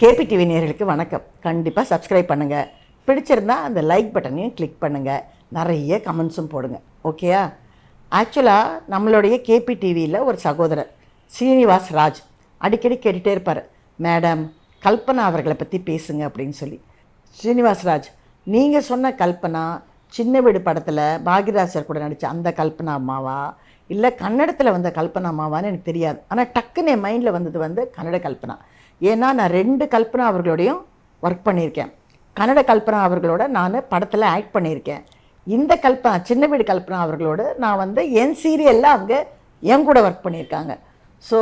KP TV வணக்கம். கண்டிப்பாக subscribe பண்ணுங்கள் பிடிச்சிருந்தா அந்த லைக் பட்டனையும் கிளிக் பண்ணுங்கள் நிறைய கமெண்ட்ஸும் போடுங்க. ஓகேயா ஆக்சுவலாக நம்மளுடைய கேபி டிவியில் ஒரு சகோதரர் ஸ்ரீனிவாஸ் ராஜ். அடிக்கடி கேட்டுகிட்டே இருப்பார். மேடம் கல்பனா அவர்களை பற்றி பேசுங்க அப்படின்னு சொல்லி. ஸ்ரீனிவாஸ் ராஜ் நீங்கள் சொன்ன கல்பனா சின்ன வீடு படத்தில் பாக்யராஜர் கூட நடித்த அந்த கல்பனா அம்மாவா? இல்லை கன்னடத்தில் வந்த கல்பனா அம்மாவான்னு எனக்கு தெரியாது. ஆனால் டக்குன்னு என் மைண்டில் வந்தது வந்து கன்னட கல்பனா. ஏன்னா நான் ரெண்டு கல்பனா அவர்களோடையும் ஒர்க் பண்ணியிருக்கேன். கன்னட கல்பனா அவர்களோட நான் படத்தில் ஆக்ட் பண்ணியிருக்கேன். இந்த கல்பனா சின்ன வீடு கல்பனா அவர்களோடு நான் வந்து என் சீரியலில் அவங்க என் கூட ஒர்க் பண்ணியிருக்காங்க. ஸோ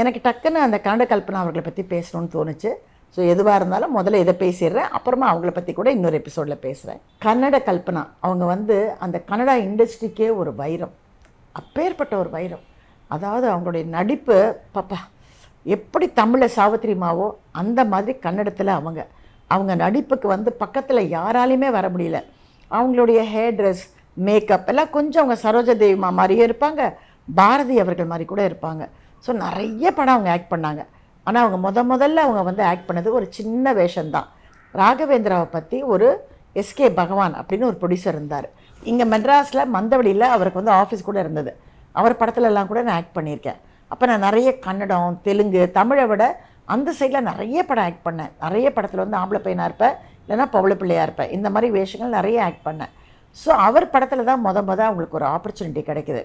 எனக்கு டக்குன்னு அந்த கன்னட கல்பனா அவர்களை பற்றி பேசணும்னு தோணுச்சு. ஸோ எதுவாக இருந்தாலும் முதல்ல இதை பேசிடுறேன். அப்புறமா அவங்கள பற்றி கூட இன்னொரு எபிசோடில் பேசுகிறேன் கன்னட கல்பனா அவங்க வந்து அந்த கன்னடா இண்டஸ்ட்ரிக்கே ஒரு வைரம். அப்பேற்பட்ட ஒரு வைரம். அதாவது அவங்களுடைய நடிப்பு பாப்பா எப்படி தமிழில் சாவித்திரிமாவோ அந்த மாதிரி கன்னடத்தில் அவங்க. அவங்க நடிப்புக்கு வந்து பக்கத்தில் யாராலையுமே வர முடியல. அவங்களுடைய ஹேர் ட்ரெஸ் மேக்கப் எல்லாம் கொஞ்சம் அவங்க சரோஜதேவிமா மாதிரியே இருப்பாங்க. பாரதி அவர்கள் மாதிரி கூட இருப்பாங்க. ஸோ நிறைய படம் அவங்க ஆக்ட் பண்ணாங்க. ஆனால் அவங்க முத முதல்ல அவங்க வந்து ஆக்ட் பண்ணது ஒரு சின்ன வேஷம்தான் ராகவேந்திராவை பற்றி ஒரு எஸ்கே பகவான் அப்படின்னு ஒரு ப்ரொடியூசர் இருந்தார். இங்கே மெட்ராஸில் மந்தவடியில் அவருக்கு வந்து ஆஃபீஸ் கூட இருந்தது. அவர் படத்துலலாம் கூட நான் ஆக்ட் பண்ணியிருக்கேன். அப்போ நான் நிறைய கன்னடம் தெலுங்கு தமிழை விட அந்த சைடில் நிறைய படம் ஆக்ட் பண்ணேன். நிறைய படத்தில் வந்து ஆம்பளை பையனாக இருப்பேன் இல்லைன்னா பவளை பிள்ளையாக இருப்பேன் இந்த மாதிரி வேஷங்கள் நிறைய ஆக்ட் பண்ணேன். ஸோ அவர் படத்தில் தான் முத மொதல் அவங்களுக்கு ஒரு ஆப்பர்ச்சுனிட்டி கிடைக்குது.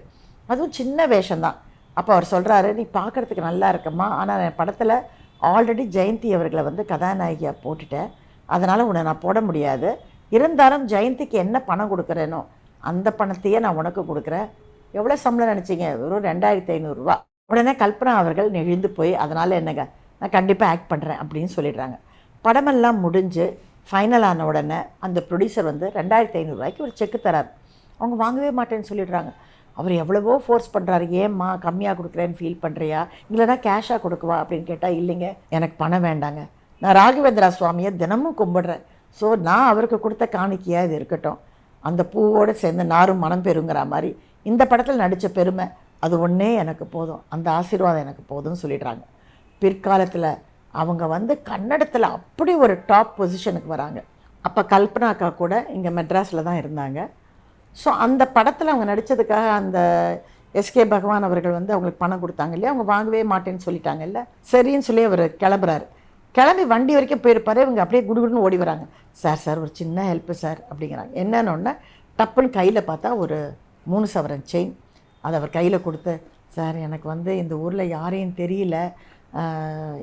அதுவும் சின்ன வேஷந்தான் அப்போ அவர் சொல்கிறாரு நீ பார்க்குறதுக்கு நல்லா இருக்கம்மா. ஆனால் என் படத்தில் ஆல்ரெடி ஜெயந்தி அவர்களை வந்து கதாநாயகியாக போட்டுட்டேன் அதனால் உன்னை நான் போட முடியாது. இருந்தாலும் ஜெயந்திக்கு என்ன பணம் கொடுக்குறேனோ அந்த பணத்தையே நான் உனக்கு கொடுக்குறேன். எவ்வளோ சம்பளம் நினச்சிங்க? வெறும் ரெண்டாயிரத்தி ஐநூறுரூவா உடனே கல்பனா அவர்கள் நெகிழ்ந்து போய் அதனால் என்னங்க? நான் கண்டிப்பாக ஆக்ட் பண்ணுறேன் அப்படின்னு சொல்லிடுறாங்க. படமெல்லாம் முடிஞ்சு ஃபைனல் ஆன உடனே அந்த ப்ரொடியூசர் வந்து ரெண்டாயிரத்தி ஐநூறுரூவாய்க்கு ஒரு செக்கு தரார். அவங்க வாங்கவே மாட்டேன்னு சொல்லிடுறாங்க. அவர் எவ்வளவோ ஃபோர்ஸ் பண்ணுறாரு ஏம்மா கம்மியாக கொடுக்குறேன்னு ஃபீல் பண்ணுறியா இல்லைனா கேஷாக கொடுக்குவா? அப்படின்னு கேட்டால் இல்லைங்க எனக்கு பணம் வேண்டாங்க. நான் ராகவேந்திரா சுவாமியை தினமும் கும்பிடுறேன். ஸோ நான் அவருக்கு கொடுத்த காணிக்கையாக இது இருக்கட்டும். அந்த பூவோடு சேர்ந்து நாரும் மனம் பெறுங்கிற மாதிரி இந்த படத்தில் நடித்த பெருமை அது ஒன்றே எனக்கு போதும். அந்த ஆசீர்வாதம் எனக்கு போதும்னு சொல்லிடுறாங்க. பிற்காலத்தில் அவங்க வந்து கன்னடத்தில் அப்படி ஒரு டாப் பொசிஷனுக்கு வராங்க. அப்போ கல்பனா அக்கா கூட இங்கே மெட்ராஸில் தான் இருந்தாங்க. ஸோ அந்த படத்தில் அவங்க நடித்ததுக்காக அந்த எஸ்கே பகவான் அவர்கள் வந்து அவங்களுக்கு பணம் கொடுத்தாங்க இல்லையா? அவங்க வாங்கவே மாட்டேன்னு சொல்லிட்டாங்கல்ல சரின்னு சொல்லி அவர் கிளம்புறாரு. கிளம்பி வண்டி வரைக்கும் போயிருப்பாரு. இவங்க அப்படியே குடுகுடுன்னு ஓடி வராங்க. சார் சார் ஒரு சின்ன ஹெல்ப்பு சார் அப்படிங்கிறாங்க. என்னன்னு டப்புன்னு கையில் பார்த்தா ஒரு மூணு சவரன் செயின் அதை அவர் கையில் கொடுத்து சார் எனக்கு வந்து இந்த ஊரில் யாரையும் தெரியல.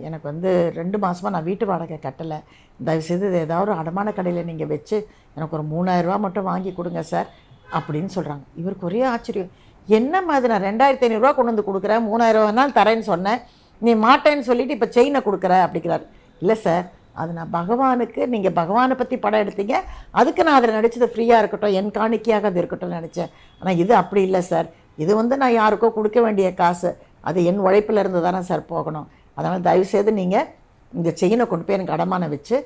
எனக்கு வந்து ரெண்டு மாதமாக நான் வீட்டு வாடகை கட்டலை. தயவுசெய்து இது ஏதாவது ஒரு அடமான கடையில் நீங்கள் வச்சு எனக்கு ஒரு மூணாயிரரூவா மட்டும் வாங்கி கொடுங்க சார் அப்படின்னு சொல்கிறாங்க இவருக்கு ஒரே ஆச்சரியம். என்ன மாதிரி நான் ரெண்டாயிரத்தி ஐநூறுரூவா கொண்டு வந்து கொடுக்குறேன் மூணாயிரம் தரேன்னு சொன்னேன். நீ மாட்டேன்னு சொல்லிவிட்டு இப்போ செயினை கொடுக்குற அப்படிங்கிறார். இல்லை சார். அது நான் பகவானுக்கு நீங்கள் பகவானை பற்றி படம் எடுத்தீங்க. அதுக்கு நான் அதில் நடித்தது ஃப்ரீயாக இருக்கட்டும். என் காணிக்கையாக அது இருக்கட்டும்னு நினச்சேன். ஆனால் இது அப்படி இல்லை சார். இது வந்து நான் யாருக்கோ கொடுக்க வேண்டிய காசு. அது என் உழைப்பில் இருந்து தானே சார் போகணும். அதனால் தயவுசெய்து நீங்கள் இந்த செயினை கொண்டு போய் எனக்கு அடமான வச்சு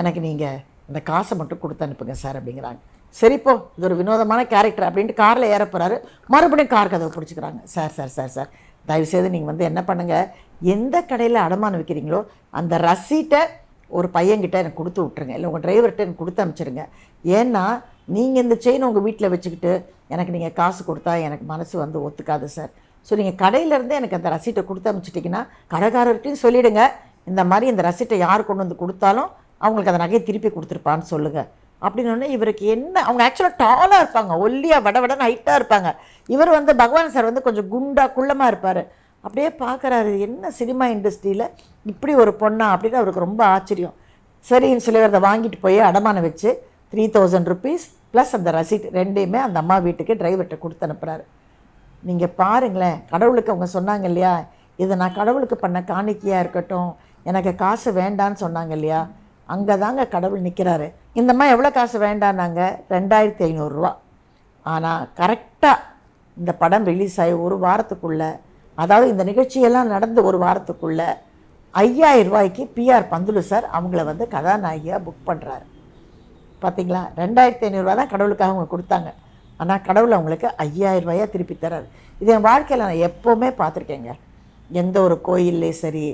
எனக்கு நீங்கள் இந்த காசை மட்டும் கொடுத்து அனுப்புங்க சார் அப்படிங்கிறாங்க. சரிப்போ இது ஒரு வினோதமான கேரக்டர் அப்படின்ட்டு காரில் ஏற போகிறாரு மறுபடியும் கார் கதவை பிடிச்சிக்கிறாங்க. சார் சார் சார் சார் தயவுசெய்து நீங்கள் வந்து என்ன பண்ணுங்கள் எந்த கடையில் அடமானம் வைக்கிறீங்களோ அந்த ரசீட்டை ஒரு பையன்கிட்ட எனக்கு கொடுத்து விட்ருங்க இல்லை உங்கள் டிரைவர்கிட்ட எனக்கு கொடுத்து அனுப்பிச்சிருங்க. ஏன்னா நீங்கள் இந்த செயின் உங்கள் வீட்டில் வச்சுக்கிட்டு எனக்கு நீங்கள் காசு கொடுத்தா எனக்கு மனசு வந்து ஒத்துக்காது சார் ஸோ நீங்கள் கடையிலேருந்தே எனக்கு அந்த ரசீட்டை கொடுத்து அனுப்பிச்சிட்டிங்கன்னா கடைக்காரர்கிட்டையும் சொல்லிவிடுங்க இந்த மாதிரி இந்த ரசீட்டை யார் கொண்டு வந்து கொடுத்தாலும் அவங்களுக்கு அந்த நகையை திருப்பி கொடுத்துருப்பான்னு சொல்லுங்கள் அப்படின்னு இவருக்கு என்ன அவங்க ஆக்சுவலாக டாலாக இருப்பாங்க. ஒல்லியாக வட வடன்னு ஹைட்டாக இருப்பாங்க. இவர் வந்து பகவான் சார் வந்து கொஞ்சம் குண்டா குள்ளமாக இருப்பார். அப்படியே பார்க்குறாரு என்ன சினிமா இண்டஸ்ட்ரியில் இப்படி ஒரு பொண்ணா அப்படின்னு அவருக்கு ரொம்ப ஆச்சரியம். சரின்னு சொல்லி அதை வாங்கிட்டு போய் அடமானம் வச்சு த்ரீ தௌசண்ட் ருபீஸ் ப்ளஸ் அந்த ரசீட் ரெண்டையுமே அந்த அம்மா வீட்டுக்கு டிரைவர்கிட்ட கொடுத்து அனுப்புகிறாரு நீங்கள் பாருங்களேன் கடவுளுக்கு அவங்க சொன்னாங்க இல்லையா? இது நான் கடவுளுக்கு பண்ண காணிக்கையாக இருக்கட்டும் எனக்கு காசு வேண்டான்னு சொன்னாங்க இல்லையா? அங்கே தாங்க கடவுள் நிற்கிறாரு இந்தம்மா எவ்வளோ காசு வேண்டான்னாங்க? ரெண்டாயிரத்தி ஐநூறுரூவா ஆனால் கரெக்டாக இந்த படம் ரிலீஸ் ஆகி ஒரு வாரத்துக்குள்ளே அதாவது இந்த நிகழ்ச்சியெல்லாம் நடந்து ஒரு வாரத்துக்குள்ளே ஐயாயிரம் ரூபாய்க்கு பிஆர் பந்துலு சார் அவங்கள வந்து கதாநாயகியாக புக் பண்ணுறாரு பார்த்தீங்களா ரெண்டாயிரத்தி ஐநூறுரூவா தான் கடவுளுக்காக அவங்க கொடுத்தாங்க. ஆனால் கடவுள் அவங்களுக்கு ஐயாயிரம் ரூபாயா திருப்பி தராரு. இது என் வாழ்க்கையில் நான் எப்போவுமே பார்த்துருக்கேங்க. எந்த ஒரு கோயில்லையும் சரி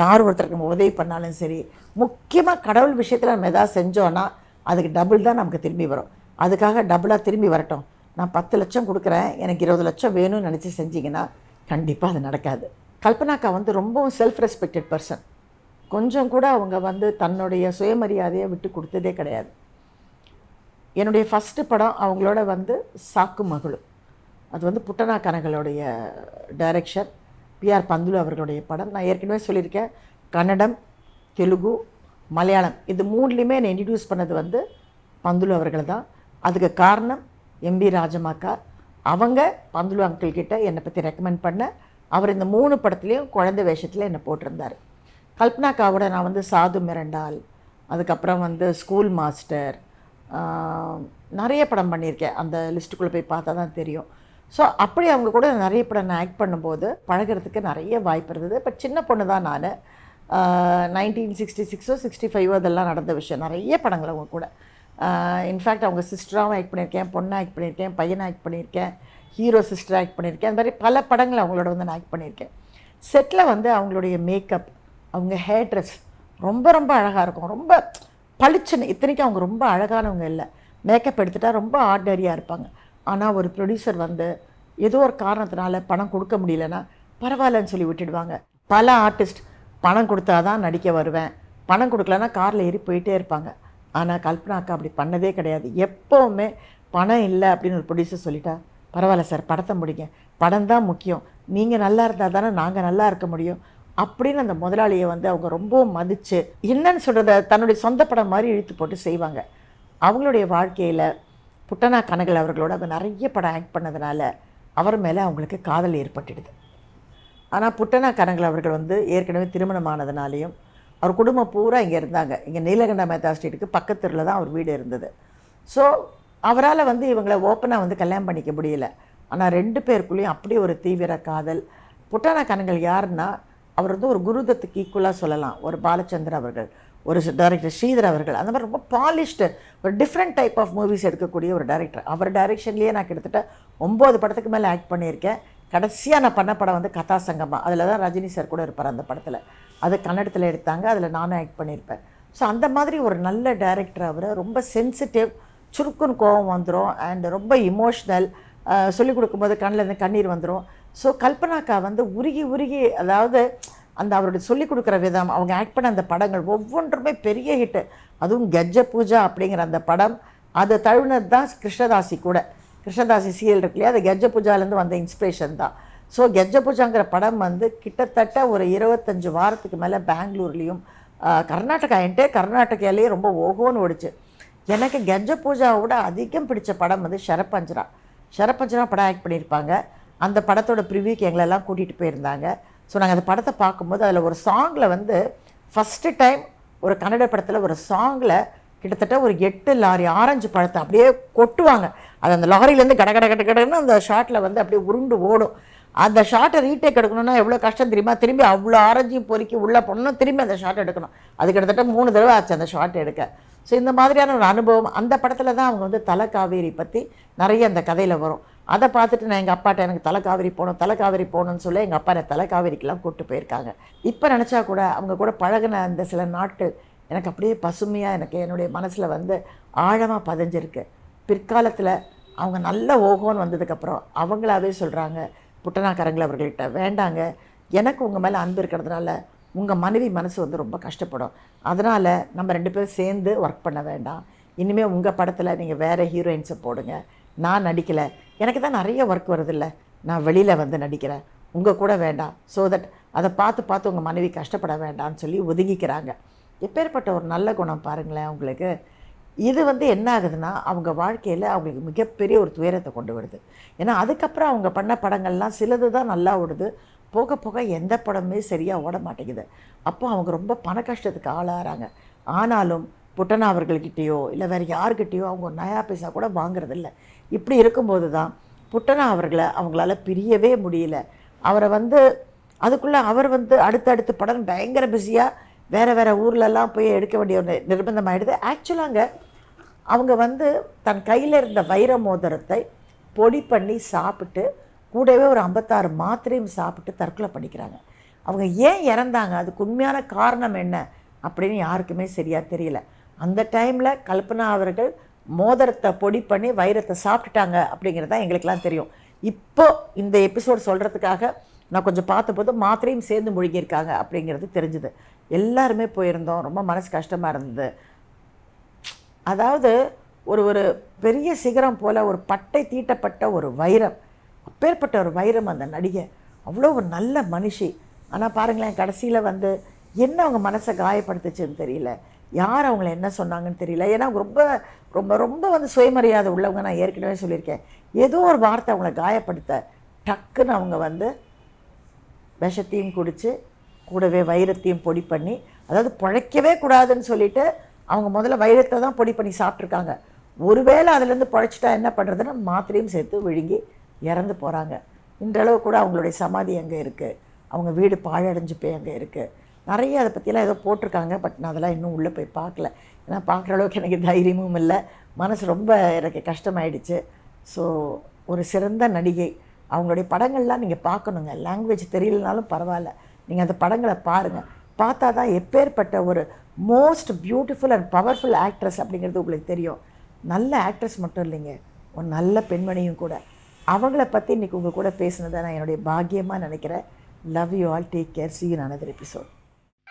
யார் ஒருத்தருக்கு நம்ம உதவி பண்ணாலும் சரி முக்கியமாக கடவுள் விஷயத்தில் நம்ம எதாவது செஞ்சோன்னா அதுக்கு டபுள் தான் நமக்கு திரும்பி வரும். அதுக்காக டபுளாக திரும்பி வரட்டும். நான் பத்து லட்சம் கொடுக்குறேன் எனக்கு இருபது லட்சம் வேணும்னு நினச்சி செஞ்சிங்கன்னா கண்டிப்பாக அது நடக்காது. கல்பனாக்கா வந்து ரொம்பவும் செல்ஃப் ரெஸ்பெக்டட் பர்சன் கொஞ்சம் கூட அவங்க வந்து தன்னுடைய சுயமரியாதையை விட்டு கொடுத்ததே கிடையாது. என்னுடைய ஃபஸ்ட்டு படம் அவங்களோட வந்து சாக்கு மகளு அது வந்து புட்டனா கனகளுடைய டைரக்ஷன் பிஆர் பந்துலு அவர்களுடைய படம். நான் ஏற்கனவே சொல்லியிருக்கேன். கன்னடம் தெலுங்கு மலையாளம். இது மூணுலேயுமே என்னை இன்ட்ரடியூஸ் பண்ணது வந்து பந்துலு அவர்கள் தான். அதுக்கு காரணம் எம்பி ராஜமாக்கா அவங்க பந்துலு அங்கிள் கிட்ட என்னை பற்றி ரெக்கமெண்ட் பண்ண அவர் இந்த மூணு படத்துலேயும் குழந்தை வேஷத்தில் என்னை போட்டிருந்தார். கல்பனாக்காவோட நான் வந்து சாது மிரண்டால் அதுக்கப்புறம் வந்து ஸ்கூல் மாஸ்டர் நிறைய படம் பண்ணியிருக்கேன். அந்த லிஸ்ட்டுக்குள்ளே போய் பார்த்தா தான் தெரியும். ஸோ அப்படி அவங்க கூட நிறைய படம் நான் ஆக்ட் பண்ணும்போது பழகுறதுக்கு நிறைய வாய்ப்பு இருந்தது. இப்போ சின்ன பொண்ணு தான் நான். நைன்டீன் சிக்ஸ்டி சிக்ஸோ சிக்ஸ்டி ஃபைவோ அதெல்லாம் நடந்த விஷயம். நிறைய படங்கள் அவங்க கூட. இன்ஃபேக்ட் அவங்க சிஸ்டராகவும் ஆக்ட் பண்ணியிருக்கேன் பொண்ணாக ஆக்ட் பண்ணியிருக்கேன் பையனை ஆக்ட் பண்ணியிருக்கேன் ஹீரோ சிஸ்டர் ஆக்ட் பண்ணியிருக்கேன். அந்த மாதிரி பல படங்கள் அவங்களோட வந்து நான் ஆக்ட் பண்ணியிருக்கேன். செட்டில் வந்து அவங்களுடைய மேக்கப் அவங்க ஹேர் ட்ரெஸ் ரொம்ப ரொம்ப அழகாக இருக்கும். ரொம்ப பளிச்சுன்னு இத்தனைக்கும் அவங்க ரொம்ப அழகானவங்க இல்லை. மேக்கப் எடுத்துட்டா ரொம்ப ஆர்டினரியாக இருப்பாங்க. ஆனால் ஒரு ப்ரொடியூசர் வந்து ஏதோ ஒரு காரணத்தினால பணம் கொடுக்க முடியலன்னா பரவாயில்லன்னு சொல்லி விட்டுடுவாங்க. பல ஆர்டிஸ்ட் பணம் கொடுத்தா தான் நடிக்க வருவேன். பணம் கொடுக்கலன்னா காரில் ஏறி போயிட்டே இருப்பாங்க. ஆனால் கல்பனா அக்கா அப்படி பண்ணதே கிடையாது. எப்போவுமே பணம் இல்லை அப்படின்னு ஒரு ப்ரொடியூசர் சொல்லிட்டா பரவாயில்ல சார் படத்தை முடிங்க. படம் தான் முக்கியம். நீங்கள் நல்லா இருந்தால் தானே நாங்கள் நல்லா இருக்க முடியும். அப்படின்னு அந்த முதலாளியை வந்து அவங்க ரொம்ப மதித்து என்னன்னு சொல்கிறத தன்னுடைய சொந்த படம் மாதிரி இழுத்து போட்டு செய்வாங்க. அவங்களுடைய வாழ்க்கையில் புட்டனா கனகல் அவர்களோட அவங்க நிறைய படம் ஆக்ட் பண்ணதுனால அவர் மேலே அவங்களுக்கு காதல் ஏற்பட்டுடுது. ஆனால் புட்டனா கனகல் அவர்கள் வந்து ஏற்கனவே திருமணமானதுனாலையும் அவர் குடும்பம் பூரா இங்கே இருந்தாங்க. இங்கே நீலகண்ட மேத்தா ஸ்ட்ரீட்டுக்கு பக்கத்தில் தான் அவர் வீடு இருந்தது. ஸோ அவரால் வந்து இவங்களை ஓப்பனாக வந்து கல்யாணம் பண்ணிக்க முடியல. ஆனால் ரெண்டு பேருக்குள்ளேயும் அப்படி ஒரு தீவிர காதல். புட்டனா கனகல் யாருன்னா அவர் வந்து ஒரு குருதத்துக்கு ஈக்குவலாக சொல்லலாம். ஒரு பாலச்சந்தர் அவர்கள் ஒரு டைரக்டர் ஸ்ரீதர் அவர்கள் அந்த மாதிரி ரொம்ப பாலிஷ்டு ஒரு டிஃப்ரெண்ட் டைப் ஆஃப் மூவிஸ் எடுக்கக்கூடிய ஒரு டைரக்டர் அவர் டைரெக்ஷன்லேயே நான் கிட்டத்தட்ட ஒம்பது படத்துக்கு மேலே ஆக்ட் பண்ணியிருக்கேன். கடைசியாக நான் பண்ண படம் வந்து கதா சங்கமா. அதில் தான் ரஜினி சார் கூட இருப்பார் அந்த படத்தில். அது கன்னடத்தில் எடுத்தாங்க அதில் நானும் ஆக்ட் பண்ணியிருப்பேன். ஸோ அந்த மாதிரி ஒரு நல்ல டைரக்டர் அவர். ரொம்ப சென்சிட்டிவ் சுருக்குன்னு கோபம் வந்துடும் அண்ட் ரொம்ப இமோஷ்னல் சொல்லிக் கொடுக்கும்போது கண்ணில் இருந்து கண்ணீர் வந்துடும் ஸோ கல்பனாக்கா வந்து உருகி உருகி அதாவது அந்த அவருடைய சொல்லிக் கொடுக்குற விதம் அவங்க ஆக்ட் பண்ண அந்த படங்கள் ஒவ்வொன்றுமே பெரிய ஹிட்டு அதுவும் கஜ்ஜ பூஜா அப்படிங்கிற அந்த படம் அதை தழுவினது தான் கிருஷ்ணதாசி கூட. கிருஷ்ணதாசி சீரியல் இருக்கு இல்லையா? அது கெஜ்ஜ பூஜாலேருந்து வந்த இன்ஸ்பிரேஷன் தான். ஸோ கெஜ்ஜ பூஜாங்கிற படம் வந்து கிட்டத்தட்ட ஒரு இருபத்தஞ்சு வாரத்துக்கு மேலே பெங்களூர்லேயும் கர்நாடகா என்ட்டே கர்நாடகாலேயே ரொம்ப ஓகோன்னு ஓடிச்சு. எனக்கு கெஜ்ஜ பூஜாவை விட அதிகம் பிடிச்ச படம் வந்து ஷரப்பஞ்சரா. ஷரப்பஞ்சரா படம் ஆக்ட் பண்ணியிருப்பாங்க. அந்த படத்தோட ப்ரிவியூக்கு எங்களெல்லாம் கூட்டிகிட்டு போயிருந்தாங்க. ஸோ நாங்கள் அந்த படத்தை பார்க்கும்போது அதில் ஒரு சாங்கில் வந்து ஃபஸ்ட்டு டைம் ஒரு கன்னட படத்தில் ஒரு சாங்கில் கிட்டத்தட்ட ஒரு எட்டு லாரி ஆரஞ்சு பழத்தை அப்படியே கொட்டுவாங்க. அது அந்த லாரியிலேருந்து கட கட கட கடன்னு அந்த ஷாட்டில் வந்து அப்படியே உருண்டு ஓடும். அந்த ஷாட்டை ரீடேக் எடுக்கணும்னா எவ்வளோ கஷ்டம் தெரியுமா? திரும்பி அவ்வளோ ஆரஞ்சையும் பொறுக்கி உள்ளே போடணும் திரும்பி அந்த ஷாட் எடுக்கணும். அது கிட்டத்தட்ட மூணு தடவை ஆச்சு அந்த ஷாட் எடுக்க. ஸோ இந்த மாதிரியான ஒரு அனுபவம் அந்த படத்தில் தான் அவங்க வந்து தலை காவேரி பற்றி நிறைய அந்த கதையில் வரும். அதை பார்த்துட்டு நான் எங்கள் அப்பாட்ட எனக்கு தலைக்காவிரி போகணும் தலைக்காவிரி போகணும்னு சொல்லி எங்கள் அப்பா என்னை தலைக்காவிரிக்கெலாம் கூப்பிட்டு போயிருக்காங்க. இப்போ நினச்சா கூட அவங்க கூட பழகின அந்த சில நாட்கள் எனக்கு அப்படியே பசுமையாக எனக்கு என்னுடைய மனசில் வந்து ஆழமாக பதிஞ்சிருக்கு. பிற்காலத்தில் அவங்க நல்ல ஓகோன்னு வந்ததுக்கப்புறம் அவங்களாவே சொல்கிறாங்க புட்டனாக்காரங்கள் அவர்கள்ட்ட வேண்டாங்க. எனக்கு உங்கள் மேலே அன்பு இருக்கிறதுனால உங்கள் மனைவி மனசு வந்து ரொம்ப கஷ்டப்படும். அதனால் நம்ம ரெண்டு பேரும் சேர்ந்து ஒர்க் பண்ண வேண்டாம். இனிமேல் உங்கள் படத்தில் நீங்கள் வேறு ஹீரோயின்ஸை போடுங்க. நான் நடிக்கலை. எனக்கு தான் நிறைய ஒர்க் வருதில்ல. நான் வெளியில் வந்து நடிக்கிறேன். உங்கள் கூட வேண்டாம். ஸோ தட் அதை பார்த்து பார்த்து உங்கள் மனைவி கஷ்டப்பட வேண்டாம்னு சொல்லி ஒதுங்கிக்கிறாங்க. எப்பேற்பட்ட ஒரு நல்ல குணம் பாருங்களேன் உங்களுக்கு. இது வந்து என்ன ஆகுதுன்னா அவங்க வாழ்க்கையில் அவங்களுக்கு மிகப்பெரிய ஒரு துயரத்தை கொண்டு வருது. ஏன்னா அதுக்கப்புறம் அவங்க பண்ண படங்கள்லாம் சிலது தான் நல்லா ஓடுது. போக போக எந்த படமே சரியாக ஓட மாட்டேங்குது. அப்போ அவங்க ரொம்ப பண கஷ்டத்துக்கு ஆளாகிறாங்க. ஆனாலும் புட்டனா அவர்கள்கிட்டயோ இல்லை வேறு யார்கிட்டேயோ அவங்க ஒரு நயா பைசா கூட வாங்குறதில்ல. இப்படி இருக்கும்போது தான் புட்டனா அவர்களை அவங்களால பிரியவே முடியல. அவரை வந்து அதுக்குள்ளே அவர் வந்து அடுத்தடுத்து படம் பயங்கர பிஸியாக வேறு வேறு ஊர்லெல்லாம் போய் எடுக்க வேண்டிய ஒரு நிர்பந்தம் ஆகிடுது ஆக்சுவலாங்க அவங்க வந்து தன் கையில் இருந்த வைர மோதிரத்தை பொடி பண்ணி சாப்பிட்டு கூடவே ஒரு ஐம்பத்தாறு மாத்திரையும் சாப்பிட்டு தற்கொலை பண்ணிக்கிறாங்க. அவங்க ஏன் இறந்தாங்க? அதுக்கு உண்மையான காரணம் என்ன? அப்படின்னு யாருக்குமே சரியாக தெரியல. அந்த டைமில் கல்பனா அவர்கள் மோதிரத்தை பொடி பண்ணி வைரத்தை சாப்பிட்டுட்டாங்க அப்படிங்கிறது தான் எங்களுக்கெல்லாம் தெரியும். இப்போ இந்த எபிசோட் சொல்கிறதுக்காக நான் கொஞ்சம் பார்த்தபோது மாத்திரையும் சேர்ந்து முழுகியிருக்காங்க அப்படிங்கிறது தெரிஞ்சுது. எல்லாருமே போயிருந்தோம். ரொம்ப மனசு கஷ்டமாக இருந்தது. அதாவது ஒரு ஒரு பெரிய சிகரம் போல் ஒரு பட்டை தீட்டப்பட்ட ஒரு வைரம். அப்பேற்பட்ட ஒரு வைரம் அந்த நடிகை. அவ்வளோ ஒரு நல்ல மனுஷி. ஆனால் பாருங்களேன் கடைசியில் வந்து என்ன அவங்க மனசை காயப்படுத்துச்சுன்னு தெரியல. யார் அவங்கள என்ன சொன்னாங்கன்னு தெரியல. ஏன்னா ரொம்ப ரொம்ப ரொம்ப வந்து சுயமரியாதை உள்ளவங்க நான் ஏற்கனவே சொல்லியிருக்கேன். ஏதோ ஒரு வார்த்தை அவங்கள காயப்படுத்த டக்குன்னு அவங்க வந்து விஷத்தையும் குடித்து கூடவே வைரத்தையும் பொடி பண்ணி அதாவது பிழைக்கவே கூடாதுன்னு சொல்லிட்டு அவங்க முதல்ல வைரத்தை தான் பொடி பண்ணி சாப்பிட்ருக்காங்க ஒருவேளை அதுலேருந்து பழைச்சிட்டா என்ன பண்ணுறதுன்னு மாத்திரையும் சேர்த்து விழுங்கி இறந்து போகிறாங்க இன்றளவு கூட அவங்களுடைய சமாதி அங்கே இருக்குது அவங்க வீடு பாழடைஞ்சு போய் அங்கே இருக்குது நிறைய அதை பற்றியெல்லாம் ஏதோ போட்டிருக்காங்க பட் நான் அதெல்லாம் இன்னும் உள்ளே போய் பார்க்கல. ஏன்னா பார்க்குற அளவுக்கு எனக்கு தைரியமும் இல்லை. மனசு ரொம்ப எனக்கு கஷ்டமாயிடுச்சு. ஸோ ஒரு சிறந்த நடிகை. அவங்களுடைய படங்கள்லாம் நீங்கள் பார்க்கணுங்க. லாங்குவேஜ் தெரியலனாலும் பரவாயில்ல. நீங்கள் அந்த படங்களை பாருங்கள் பார்த்தா தான் எப்பேற்பட்ட ஒரு most beautiful and powerful actress அப்படிங்கிறது உங்களுக்கு தெரியும். நல்ல ஆக்ட்ரஸ் மட்டும் இல்லைங்க. ஒரு நல்ல பெண்மணியும் கூட. அவங்கள பற்றி இன்றைக்கி உங்கள் கூட பேசுனதை நான் என்னுடைய பாக்கியமாக நினைக்கிறேன். Love you all take care see you in episode